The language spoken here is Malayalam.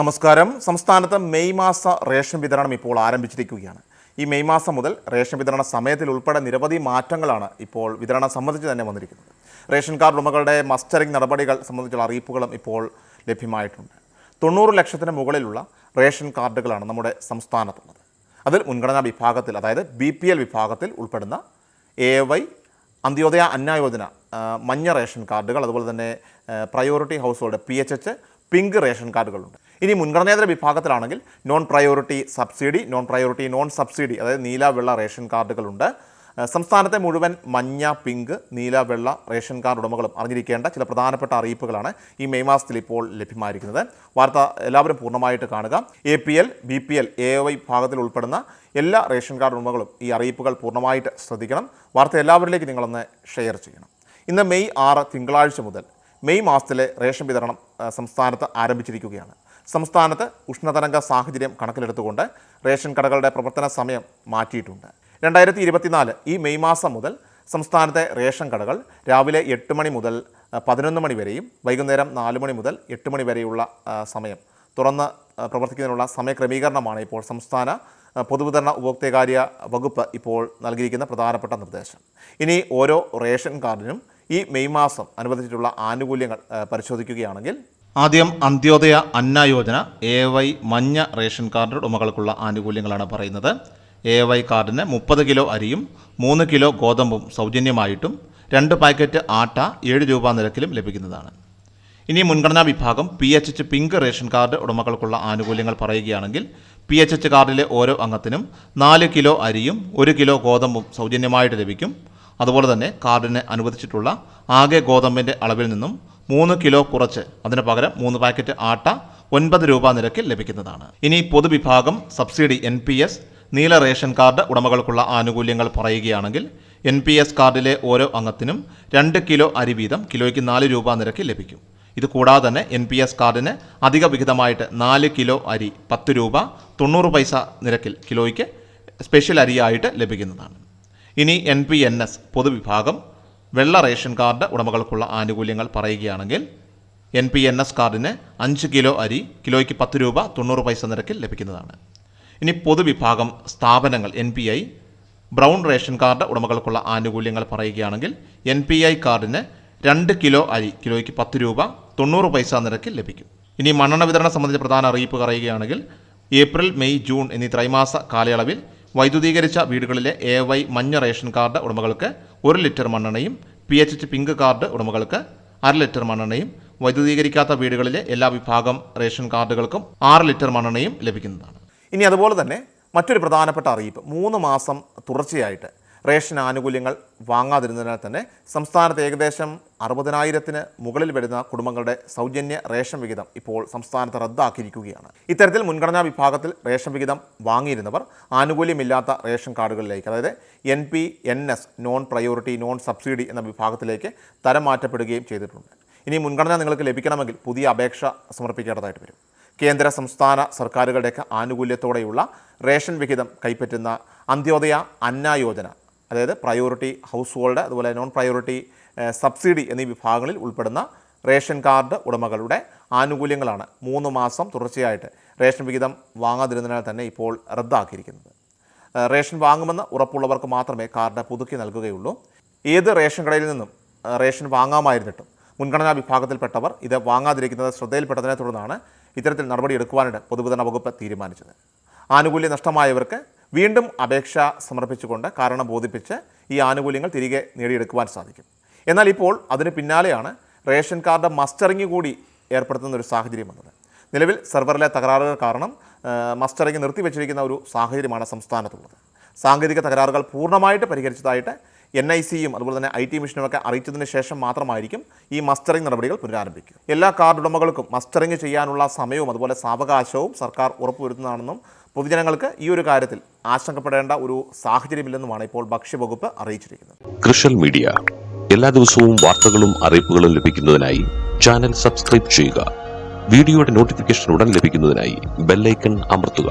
നമസ്കാരം. സംസ്ഥാനത്ത് മെയ് മാസ റേഷൻ വിതരണം ഇപ്പോൾ ആരംഭിച്ചിരിക്കുകയാണ്. ഈ മെയ് മാസം മുതൽ റേഷൻ വിതരണ സമയത്തിൽ ഉൾപ്പെടെ നിരവധി മാറ്റങ്ങളാണ് ഇപ്പോൾ വിതരണം സംബന്ധിച്ച് തന്നെ വന്നിരിക്കുന്നത്. റേഷൻ കാർഡ് ഉടമകളുടെ മസ്റ്ററിംഗ് നടപടികൾ സംബന്ധിച്ചുള്ള അറിയിപ്പുകളും ഇപ്പോൾ ലഭ്യമായിട്ടുണ്ട്. തൊണ്ണൂറ് ലക്ഷത്തിന് മുകളിലുള്ള റേഷൻ കാർഡുകളാണ് നമ്മുടെ സംസ്ഥാനത്തുള്ളത്. അതിൽ മുൻഗണനാ വിഭാഗത്തിൽ അതായത് ബി പി എൽ വിഭാഗത്തിൽ ഉൾപ്പെടുന്ന എ വൈ അന്ത്യോദയ അന്നായോജന മഞ്ഞ റേഷൻ കാർഡുകൾ അതുപോലെ തന്നെ priority household P H H pink ration കാർഡുകളുണ്ട്. ഇനി മുൻഗണനേതര വിഭാഗത്തിലാണെങ്കിൽ non priority subsidy non priority non subsidy അതായത് നീല വെള്ള റേഷൻ കാർഡുകളുണ്ട്. സംസ്ഥാനത്തെ മുഴുവൻ മഞ്ഞ പിങ്ക് നീല വെള്ള റേഷൻ കാർഡ് ഉടമകളും അറിഞ്ഞിരിക്കേണ്ട ചില പ്രധാനപ്പെട്ട അറിയിപ്പുകളാണ് ഈ മെയ് മാസത്തിൽ ഇപ്പോൾ ലഭ്യമായിരിക്കുന്നത്. വാർത്ത എല്ലാവരും പൂർണമായിട്ട് കാണുക. A P L B P L A Y ഭാഗത്തിൽ ഉൾപ്പെടുന്ന എല്ലാ റേഷൻ കാർഡ് ഉടമകളും ഈ അറിയിപ്പുകൾ പൂർണമായിട്ട് ശ്രദ്ധിക്കണം. വാർത്ത എല്ലാവരിലേക്ക് നിങ്ങളൊന്ന് ഷെയർ ചെയ്യണം. ഇന്ന് മെയ് ആറ് തിങ്കളാഴ്ച മുതൽ മെയ് മാസത്തിലെ റേഷൻ വിതരണം സംസ്ഥാനത്ത് ആരംഭിച്ചിരിക്കുകയാണ്. സംസ്ഥാനത്ത് ഉഷ്ണതരംഗ സാഹചര്യം കണക്കിലെടുത്തുകൊണ്ട് റേഷൻ കടകളുടെ പ്രവർത്തന സമയം മാറ്റിയിട്ടുണ്ട്. രണ്ടായിരത്തി ഇരുപത്തിനാല് ഈ മെയ് മാസം മുതൽ സംസ്ഥാനത്തെ റേഷൻ കടകൾ രാവിലെ എട്ട് മണി മുതൽ പതിനൊന്ന് മണി വരെയും വൈകുന്നേരം നാല് മണി മുതൽ എട്ട് മണി വരെയുള്ള സമയം. തുറന്ന് പ്രവർത്തിക്കുന്നതിനുള്ള സമയക്രമീകരണമാണ് ഇപ്പോൾ സംസ്ഥാന പൊതുവിതരണ ഉപഭോക്തൃകാര്യ വകുപ്പ് ഇപ്പോൾ നൽകിയിരിക്കുന്ന പ്രധാനപ്പെട്ട നിർദ്ദേശം. ഇനി ഓരോ റേഷൻ കാർഡിനും ഈ മെയ് മാസം അനുവദിച്ചിട്ടുള്ള ആനുകൂല്യങ്ങൾ പരിശോധിക്കുകയാണെങ്കിൽ ആദ്യം അന്ത്യോദയ അന്ന യോജന എ വൈ മഞ്ഞ റേഷൻ കാർഡ് ഉടമകൾക്കുള്ള ആനുകൂല്യങ്ങളാണ് പറയുന്നത്. എ വൈ കാർഡിന് മുപ്പത് കിലോ അരിയും മൂന്ന് കിലോ ഗോതമ്പും സൗജന്യമായിട്ടും രണ്ട് പാക്കറ്റ് ആട്ട ഏഴ് രൂപ നിരക്കിലും ലഭിക്കുന്നതാണ്. ഇനി മുൻഗണനാ വിഭാഗം P H H pink ration card ഉടമകൾക്കുള്ള ആനുകൂല്യങ്ങൾ പറയുകയാണെങ്കിൽ പി എച്ച് എച്ച് കാർഡിലെ ഓരോ അംഗത്തിനും നാല് കിലോ അരിയും ഒരു കിലോ ഗോതമ്പും സൗജന്യമായിട്ട് ലഭിക്കും. അതുപോലെ തന്നെ കാർഡിന് അനുവദിച്ചിട്ടുള്ള ആകെ ഗോതമ്പിന്റെ അളവിൽ നിന്നും മൂന്ന് കിലോ കുറച്ച്. അതിന് പകരം മൂന്ന് പാക്കറ്റ് ആട്ട ഒൻപത് രൂപ നിരക്കിൽ ലഭിക്കുന്നതാണ്. ഇനി പൊതുവിഭാഗം സബ്സിഡി എൻ പി എസ് നീല റേഷൻ കാർഡ് ഉടമകൾക്കുള്ള ആനുകൂല്യങ്ങൾ പറയുകയാണെങ്കിൽ എൻ പി എസ് കാർഡിലെ ഓരോ അംഗത്തിനും രണ്ട് കിലോ അരി വീതം കിലോയ്ക്ക് നാല് രൂപ നിരക്കിൽ ലഭിക്കും. ഇത് കൂടാതെ തന്നെ എൻ പി എസ് കാർഡിന് അധിക വിഹിതമായിട്ട് നാല് കിലോ അരി പത്ത് രൂപ തൊണ്ണൂറ് പൈസ നിരക്കിൽ കിലോയ്ക്ക് സ്പെഷ്യൽ അരിയായിട്ട് ലഭിക്കുന്നതാണ്. ഇനി എൻ പി എൻ എസ് പൊതുവിഭാഗം വെള്ള റേഷൻ കാർഡ് ഉടമകൾക്കുള്ള ആനുകൂല്യങ്ങൾ പറയുകയാണെങ്കിൽ എൻ പി എൻ എസ് കാർഡിന് അഞ്ച് കിലോ അരി കിലോയ്ക്ക് പത്ത് രൂപ തൊണ്ണൂറ് പൈസ നിരക്കിൽ ലഭിക്കുന്നതാണ്. ഇനി പൊതുവിഭാഗം സ്ഥാപനങ്ങൾ N P I brown ration card ഉടമകൾക്കുള്ള ആനുകൂല്യങ്ങൾ പറയുകയാണെങ്കിൽ എൻ പി ഐ കാർഡിന് രണ്ട് കിലോ അരി കിലോയ്ക്ക് പത്ത് രൂപ തൊണ്ണൂറ് പൈസ നിരക്കിൽ ലഭിക്കും. ഇനി മണ്ണെണ്ണ വിതരണം സംബന്ധിച്ച പ്രധാന അറിയിപ്പ് പറയുകയാണെങ്കിൽ ഏപ്രിൽ മെയ് ജൂൺ എന്നീ ത്രൈമാസ കാലയളവിൽ വൈദ്യുതീകരിച്ച വീടുകളിലെ എ വൈ മഞ്ഞ റേഷൻ കാർഡ് ഉടമകൾക്ക് ഒരു litre മണ്ണെണ്ണയും P H H pink card ഉടമകൾക്ക് അര ലിറ്റർ മണ്ണെണ്ണയും വൈദ്യുതീകരിക്കാത്ത വീടുകളിലെ എല്ലാ വിഭാഗം റേഷൻ കാർഡുകൾക്കും ആറ് ലിറ്റർ മണ്ണെണ്ണയും ലഭിക്കുന്നതാണ്. ഇനി അതുപോലെ തന്നെ മറ്റൊരു പ്രധാനപ്പെട്ട അറിയിപ്പ്. മൂന്ന് മാസം തുടർച്ചയായിട്ട് റേഷൻ ആനുകൂല്യങ്ങൾ വാങ്ങാതിരുന്നതിനാൽ തന്നെ സംസ്ഥാനത്ത് ഏകദേശം അറുപതിനായിരത്തിന് മുകളിൽ വരുന്ന കുടുംബങ്ങളുടെ സൗജന്യ റേഷൻ വിഹിതം ഇപ്പോൾ സംസ്ഥാനത്ത് റദ്ദാക്കിയിരിക്കുകയാണ്. ഇത്തരത്തിൽ മുൻഗണനാ വിഭാഗത്തിൽ റേഷൻ വിഹിതം വാങ്ങിയിരുന്നവർ ആനുകൂല്യമില്ലാത്ത റേഷൻ കാർഡുകളിലേക്ക് അതായത് N P N S non priority non subsidy എന്ന വിഭാഗത്തിലേക്ക് തരം മാറ്റപ്പെടുകയും ചെയ്തിട്ടുണ്ട്. ഇനി മുൻഗണന നിങ്ങൾക്ക് ലഭിക്കണമെങ്കിൽ പുതിയ അപേക്ഷ സമർപ്പിക്കേണ്ടതായിട്ട് വരും. കേന്ദ്ര സംസ്ഥാന സർക്കാരുകളുടെയൊക്കെ ആനുകൂല്യത്തോടെയുള്ള റേഷൻ വിഹിതം കൈപ്പറ്റുന്ന അന്ത്യോദയ അന്ന യോജന അതായത് പ്രയോറിറ്റി ഹൗസ് ഹോൾഡ് അതുപോലെ നോൺ പ്രയോറിറ്റി സബ്സിഡി എന്നീ വിഭാഗങ്ങളിൽ ഉൾപ്പെടുന്ന റേഷൻ കാർഡ് ഉടമകളുടെ ആനുകൂല്യങ്ങളാണ് മൂന്ന് മാസം തുടർച്ചയായിട്ട് റേഷൻ വിഹിതം വാങ്ങാതിരുന്നതിനാൽ തന്നെ ഇപ്പോൾ റദ്ദാക്കിയിരിക്കുന്നത്. റേഷൻ വാങ്ങുമെന്ന് ഉറപ്പുള്ളവർക്ക് മാത്രമേ കാർഡ് പുതുക്കി നൽകുകയുള്ളൂ. ഏത് റേഷൻ കടയിൽ നിന്നും റേഷൻ വാങ്ങാമായിരുന്നിട്ടും മുൻഗണനാ വിഭാഗത്തിൽപ്പെട്ടവർ ഇത് വാങ്ങാതിരിക്കുന്നത് ശ്രദ്ധയിൽപ്പെട്ടതിനെ തുടർന്നാണ് ഇത്തരത്തിൽ നടപടിയെടുക്കുവാനായിട്ട് പൊതുവിതരണ വകുപ്പ് തീരുമാനിച്ചത്. ആനുകൂല്യം നഷ്ടമായവർക്ക് വീണ്ടും അപേക്ഷ സമർപ്പിച്ചുകൊണ്ട് കാരണം ബോധിപ്പിച്ച് ഈ ആനുകൂല്യങ്ങൾ തിരികെ നേടിയെടുക്കുവാൻ സാധിക്കും. എന്നാൽ ഇപ്പോൾ അതിന് പിന്നാലെയാണ് റേഷൻ കാർഡ് മസ്റ്ററിംഗ് കൂടി ഏർപ്പെടുത്തുന്ന ഒരു സാഹചര്യം വന്നത്. നിലവിൽ സെർവറിലെ തകരാറുകൾ കാരണം മസ്റ്ററിങ് നിർത്തിവെച്ചിരിക്കുന്ന ഒരു സാഹചര്യമാണ് സംസ്ഥാനത്തുള്ളത്. സാങ്കേതിക തകരാറുകൾ പൂർണമായിട്ട് പരിഹരിച്ചതായിട്ട് എൻ ഐ സിയും അതുപോലെ തന്നെ ഐ ടി മിഷനുമൊക്കെ അറിയിച്ചതിന് ശേഷം മാത്രമായിരിക്കും ഈ മസ്റ്ററിംഗ് നടപടികൾ പുനരാരംഭിക്കുക. എല്ലാ കാർഡ് ഉടമകൾക്കും മസ്റ്ററിംഗ് ചെയ്യാനുള്ള സമയവും അതുപോലെ സാവകാശവും സർക്കാർ ഉറപ്പുവരുത്തുന്നതാണെന്നും പൊതുജനങ്ങൾക്ക് ഈ ഒരു കാര്യത്തിൽ ആശങ്കപ്പെടേണ്ട ഒരു സാഹചര്യമില്ലെന്നുമാണ് ഇപ്പോൾ ഭക്ഷ്യവകുപ്പ് അറിയിച്ചിരിക്കുന്നത്. കൃഷൽ മീഡിയ. എല്ലാ ദിവസവും വാർത്തകളും അറിയിപ്പുകളും ലഭിക്കുന്നതിനായി ചാനൽ സബ്സ്ക്രൈബ് ചെയ്യുക. വീഡിയോയുടെ നോട്ടിഫിക്കേഷൻ ഉടൻ ലഭിക്കുന്നതിനായി ബെല്ലൈക്കൺ അമർത്തുക.